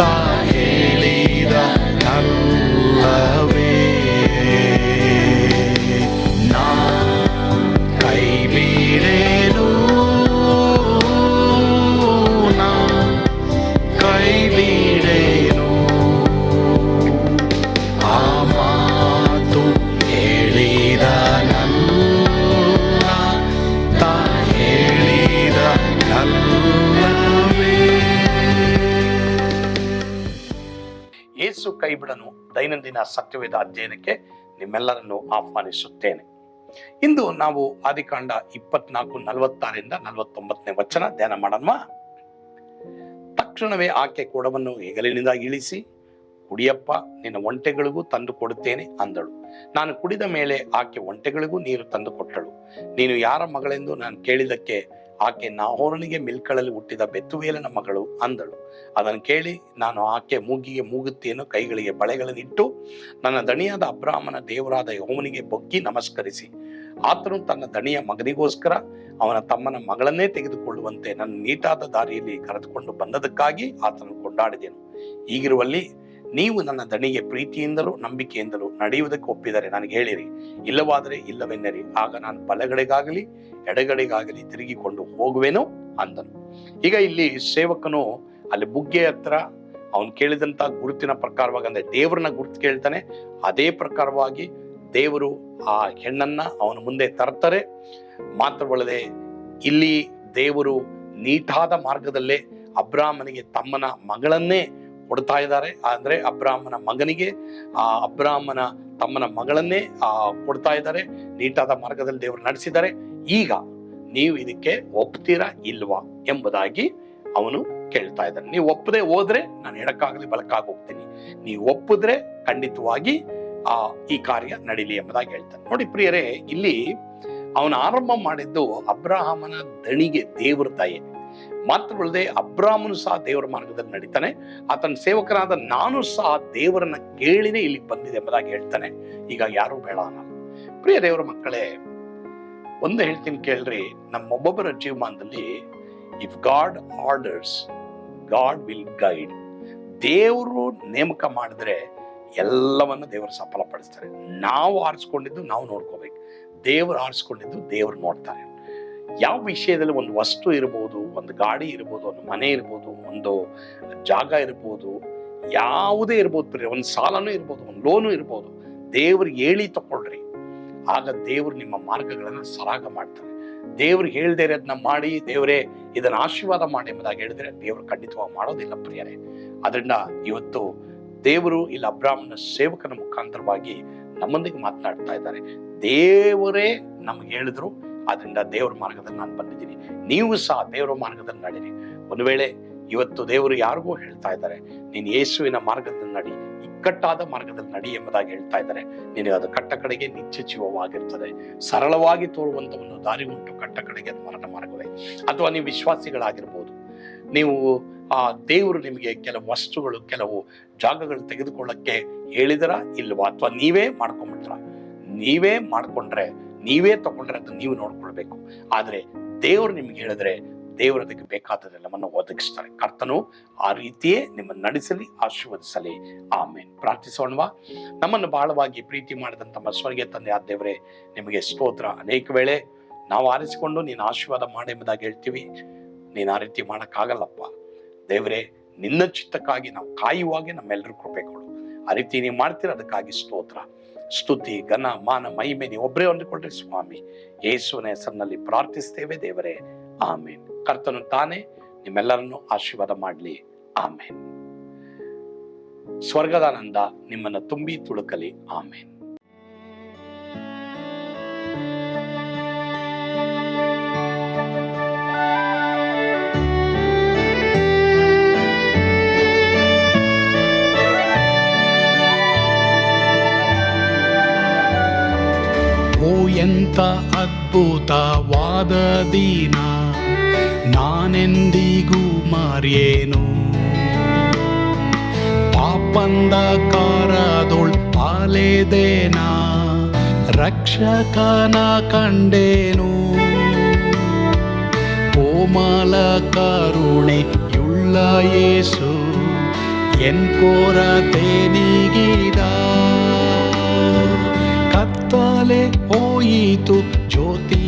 தாயேலிதா நல்ல ಬಿಡನು. ದೈನಂದಿನ ಸತ್ಯವೇದ ಅಧ್ಯಯನಕ್ಕೆ ನಿಮ್ಮೆಲ್ಲರನ್ನು ಆಹ್ವಾನಿಸುತ್ತೇನೆ. ಇಂದು ನಾವು ಆದಿಕಾಂಡ ಇಪ್ಪತ್ನಾಲ್ಕು ನಲವತ್ತಾರರಿಂದ ನಲವತ್ತೊಂಬತ್ತನೇ ವಚನ ಧ್ಯಾನ ಮಾಡಮ್ಮ ತಕ್ಷಣವೇ ಆಕೆ ಕೊಡವನ್ನು ಹೆಗಲಿನಿಂದ ಇಳಿಸಿ, ಕುಡಿಯಪ್ಪ, ನಿನ್ನ ಒಂಟೆಗಳಿಗೂ ತಂದು ಕೊಡುತ್ತೇನೆ ಅಂದಳು. ನಾನು ಕುಡಿದ ಮೇಲೆ ಆಕೆ ಒಂಟೆಗಳಿಗೂ ನೀರು ತಂದು ಕೊಟ್ಟಳು. ನೀನು ಯಾರ ಮಗಳೆಂದು ನಾನು ಕೇಳಿದಕ್ಕೆ ಆಕೆ ನಾಹೋರನಿಗೆ ಮಿಲ್ಕಳಲ್ಲಿ ಹುಟ್ಟಿದ ಬೆತ್ತುವೇಲನ ಮಗಳು ಅಂದಳು. ಅದನ್ನು ಕೇಳಿ ನಾನು ಆಕೆ ಮೂಗಿಗೆ ಮೂಗುತ್ತೇನು ಕೈಗಳಿಗೆ ಬಳೆಗಳನ್ನಿಟ್ಟು ನನ್ನ ದಣಿಯಾದ ಅಬ್ರಾಹ್ಮನ ದೇವರಾದ ಯಹೋವನಿಗೆ ಬೊಗ್ಗಿ ನಮಸ್ಕರಿಸಿ. ಆತನು ತನ್ನ ದಣಿಯ ಮಗನಿಗೋಸ್ಕರ ಅವನ ತಮ್ಮನ ಮಗಳನ್ನೇ ತೆಗೆದುಕೊಳ್ಳುವಂತೆ ನನ್ನ ನೀಟಾದ ದಾರಿಯಲ್ಲಿ ಕರೆದುಕೊಂಡು ಬಂದದಕ್ಕಾಗಿ ಆತನು ಕೊಂಡಾಡಿದೆನು. ಈಗಿರುವಲ್ಲಿ ನೀವು ನನ್ನ ದಣಿಗೆ ಪ್ರೀತಿಯಿಂದಲೂ ನಂಬಿಕೆಯಿಂದಲೂ ನಡೆಯುವುದಕ್ಕೆ ಒಪ್ಪಿದರೆ ನನಗೆ ಹೇಳಿರಿ. ಇಲ್ಲವಾದರೆ ಇಲ್ಲವೆನ್ನರಿ. ಆಗ ನಾನು ಬಲಗಡೆಗಾಗಲಿ ಎಡಗಡೆಗಾಗಲಿ ತಿರುಗಿಕೊಂಡು ಹೋಗುವೆನು ಅಂದನು. ಈಗ ಇಲ್ಲಿ ಸೇವಕನು ಅಲ್ಲಿ ಬುಗ್ಗೆ ಹತ್ರ ಅವನು ಕೇಳಿದಂತ ಗುರುತಿನ ಪ್ರಕಾರವಾಗಿ ಅಂದ್ರೆ ದೇವರನ್ನ ಗುರುತು ಕೇಳ್ತಾನೆ. ಅದೇ ಪ್ರಕಾರವಾಗಿ ದೇವರು ಆ ಹೆಣ್ಣನ್ನ ಅವನ ಮುಂದೆ ತರ್ತಾರೆ. ಮಾತ್ರವಲ್ಲದೆ ಇಲ್ಲಿ ದೇವರು ನೀಟಾದ ಮಾರ್ಗದಲ್ಲೇ ಅಬ್ರಾಹ್ಮನಿಗೆ ತಮ್ಮನ ಮಗಳನ್ನೇ ಕೊಡ್ತಾ ಇದ್ದಾರೆ. ಅಂದ್ರೆ ಅಬ್ರಾಹ್ಮನ ಮಗನಿಗೆ, ಆ ಅಬ್ರಾಹ್ಮನ ತಮ್ಮನ ಮಗಳನ್ನೇ, ಆ, ಕೊಡ್ತಾ ಇದ್ದಾರೆ. ನೀಟಾದ ಮಾರ್ಗದಲ್ಲಿ ದೇವರು ನಡೆಸಿದ್ದಾರೆ. ಈಗ ನೀವು ಇದಕ್ಕೆ ಒಪ್ತೀರಾ ಇಲ್ವಾ ಎಂಬುದಾಗಿ ಅವನು ಕೇಳ್ತಾ ಇದ್ದಾನೆ. ನೀವು ಒಪ್ಪದೆ ಹೋದ್ರೆ ನಾನು ಎಡಕ್ಕಾಗಲಿ ಬಲಕ್ಕಾಗಿ ಹೋಗ್ತೀನಿ. ನೀವು ಒಪ್ಪಿದ್ರೆ ಖಂಡಿತವಾಗಿ ಆ, ಈ ಕಾರ್ಯ ನಡೀಲಿ ಎಂಬುದಾಗಿ ಹೇಳ್ತಾನೆ. ನೋಡಿ ಪ್ರಿಯರೇ, ಇಲ್ಲಿ ಅವನು ಆರಂಭ ಮಾಡಿದ್ದು ಅಬ್ರಾಹಮನ ದಣಿಗೆ ದೇವರ ದಯೆ. ಮಾತ್ರವಲ್ಲದೆ ಅಬ್ರಾಹ್ಮನು ಸಹ ದೇವರ ಮಾರ್ಗದಲ್ಲಿ ನಡೀತಾನೆ. ಆತನ ಸೇವಕನಾದ ನಾನು ಸಹ ದೇವರನ್ನ ಕೇಳಿನೇ ಇಲ್ಲಿ ಬಂದಿದೆ ಎಂಬುದಾಗಿ ಹೇಳ್ತಾನೆ. ಈಗ ಯಾರು ಬೇಡ ಪ್ರಿಯ ದೇವರ ಮಕ್ಕಳೇ ಒಂದು ಹೇಳ್ತೀನಿ ಕೇಳ್ರಿ, ನಮ್ಮೊಬ್ಬೊಬ್ಬರ ಜೀವಮಾನದಲ್ಲಿ if god orders god will guide ದೇವರು ನೇಮಕ ಮಾಡಿದ್ರೆ ಎಲ್ಲವನ್ನು ದೇವರು ಸಫಲಪಡಿಸ್ತಾರೆ. ನಾವು ಆರಿಸ್ಕೊಂಡಿದ್ದು ನಾವು ನೋಡ್ಕೋಬೇಕು. ದೇವರು ಆರಿಸ್ಕೊಂಡಿದ್ದು ದೇವರು ನೋಡ್ತಾರೆ. ಯಾವ ವಿಷಯದಲ್ಲಿ ಒಂದು ವಸ್ತು ಇರ್ಬೋದು, ಒಂದು ಗಾಡಿ ಇರ್ಬೋದು, ಒಂದು ಮನೆ ಇರ್ಬೋದು, ಒಂದು ಜಾಗ ಇರ್ಬೋದು, ಯಾವುದೇ ಇರ್ಬೋದು, ಒಂದು ಸಾಲನೂ ಇರ್ಬೋದು, ಒಂದು ಲೋನು ಇರ್ಬೋದು ದೇವ್ರಿಗೆ ಹೇಳಿ ತಗೊಳ್ರಿ ಆಗ ದೇವರು ನಿಮ್ಮ ಮಾರ್ಗಗಳನ್ನು ಸರಾಗ ಮಾಡ್ತಾರೆ. ದೇವ್ರಿಗೆ ಹೇಳ್ದೇ ಇರೋದನ್ನ ಮಾಡಿ, ದೇವರೇ ಇದನ್ನ ಆಶೀರ್ವಾದ ಮಾಡಿ ಎಂಬುದಾಗಿ ಹೇಳಿದ್ರೆ ದೇವರು ಖಂಡಿತವಾಗಿ ಮಾಡೋದಿಲ್ಲ ಪ್ರಿಯರೇ. ಅದರಿಂದ ಇವತ್ತು ದೇವರು ಇಲ್ಲ ಅಬ್ರಾಹ್ಮಣ ಸೇವಕನ ಮುಖಾಂತರವಾಗಿ ನಮ್ಮೊಂದಿಗೆ ಮಾತನಾಡ್ತಾ ಇದ್ದಾರೆ. ದೇವರೇ ನಮ್ಗೆ ಹೇಳಿದ್ರು ಅದರಿಂದ ದೇವರ ಮಾರ್ಗದಲ್ಲಿ ನಾನು ಬಂದಿದ್ದೀನಿ. ನೀವು ಸಹ ದೇವರ ಮಾರ್ಗದಲ್ಲಿ ನಡೀರಿ. ಒಂದು ವೇಳೆ ಇವತ್ತು ದೇವರು ಯಾರಿಗೂ ಹೇಳ್ತಾ ಇದ್ದಾರೆ. ನೀನು ಯೇಸುವಿನ ಮಾರ್ಗದಲ್ಲಿ ನಡಿ, ಇಕ್ಕಟ್ಟಾದ ಮಾರ್ಗದಲ್ಲಿ ನಡಿ ಎಂಬುದಾಗಿ ಹೇಳ್ತಾ ಇದ್ದಾರೆ. ನಿನಗೆ ಅದು ಕಟ್ಟ ಕಡೆಗೆ ನಿತ್ಯ ಸರಳವಾಗಿ ತೋರುವಂತ ಒಂದು ದಾರಿ ಉಂಟು, ಕಟ್ಟ ಕಡೆಗೆ ಅದು ಮರಣ ಮಾರ್ಗವೇ. ಅಥವಾ ನೀವು ವಿಶ್ವಾಸಿಗಳಾಗಿರ್ಬೋದು. ನೀವು, ಆ, ದೇವರು ನಿಮಗೆ ಕೆಲವು ವಸ್ತುಗಳು, ಕೆಲವು ಜಾಗಗಳು ತೆಗೆದುಕೊಳ್ಳಕ್ಕೆ ಹೇಳಿದರ ಇಲ್ವಾ? ಅಥವಾ ನೀವೇ ಮಾಡ್ಕೊಂಡ್ಬಿಟ್ರ ನೀವೇ ಮಾಡ್ಕೊಂಡ್ರೆ, ನೀವೇ ತಗೊಂಡ್ರೆ ಅದನ್ನ ನೀವು ನೋಡ್ಕೊಳ್ಬೇಕು. ಆದ್ರೆ ದೇವರು ನಿಮ್ಗೆ ಹೇಳಿದ್ರೆ ದೇವರು ಅದಕ್ಕೆ ಬೇಕಾದದೆಲ್ಲವನ್ನು ಒದಗಿಸ್ತಾರೆ. ಕರ್ತನು ಆ ರೀತಿಯೇ ನಿಮ್ಮನ್ನು ನಡೆಸಲಿ, ಆಶೀರ್ವದಿಸಲಿ. ಆಮೇನ್. ಪ್ರಾರ್ಥಿಸೋಣವಾ. ನಮ್ಮನ್ನು ಬಹಳವಾಗಿ ಪ್ರೀತಿ ಮಾಡಿದಂತ ನಮ್ಮ ಸ್ವರ್ಗೀಯ ತಂದೆ ಆ ದೇವರೇ, ನಿಮಗೆ ಸ್ತೋತ್ರ. ಅನೇಕ ವೇಳೆ ನಾವು ಆರಿಸಿಕೊಂಡು ನೀನು ಆಶೀರ್ವಾದ ಎಂಬುದಾಗಿ ಹೇಳ್ತೀವಿ. ನೀನು ಆ ರೀತಿ ಮಾಡೋಕ್ಕಾಗಲ್ಲಪ್ಪ. ದೇವರೇ, ನಿನ್ನ ಚಿತ್ತಕ್ಕಾಗಿ ನಾವು ಕಾಯುವಾಗೆ ನಮ್ಮೆಲ್ಲರೂ ಕೃಪೆ ಕೊಡು. ಆ ರೀತಿ ನೀವು ಮಾಡ್ತೀರ, ಅದಕ್ಕಾಗಿ ಸ್ತೋತ್ರ. ಸ್ತುತಿ, ಘನ, ಮಾನ, ಮಹಿಮೆ ನೀವು ಒಬ್ಬರೇ ಹೊಂದಿಕೊಂಡ್ರೆ ಸ್ವಾಮಿ. ಯೇಸುವಿನ ಹೆಸರಿನಲ್ಲಿ ಪ್ರಾರ್ಥಿಸ್ತೇವೆ ದೇವರೇ. ಆಮೇನ್. ಕರ್ತನು ತಾನೇ ನಿಮ್ಮೆಲ್ಲರನ್ನು ಆಶೀರ್ವಾದ ಮಾಡಲಿ. ಆಮೇನ್. ಸ್ವರ್ಗದಾನಂದ ನಿಮ್ಮನ್ನು ತುಂಬಿ ತುಳುಕಲಿ. ಆಮೇನ್. ಎಂತ ಅದ್ಭುತವಾದ ದಿನ. ನಾನೆಂದಿಗೂ ಮಾರಿಯೇನು? ಪಾಪಂದ ಕಾರದೊಳ್ ಪಾಲೇದೇನಾ? ರಕ್ಷಕನ ಕಂಡೇನು? ಕೋಮಲ ಕೋಮಲ ಕರುಣೆಯುಳ್ಳ ಯೇಸು, ಎನ್ ಕೊರತೆ ನೀಗಿದ ಕತ್ತಲೆ ಹೋಯಿತು ಜ್ಯೋತಿಯು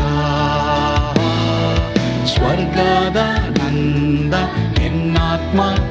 ಸ್ವರ್ಗದ ನಂದ ಎನ್ನಾತ್ಮ ತುಂಬಿತು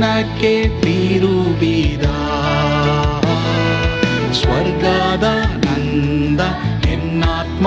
ദിനಕ್ಕೆ ತಿರುಬಿದ ಸ್ವರ್ಗದ ನಂದ ಎನ್ನಾತ್ಮ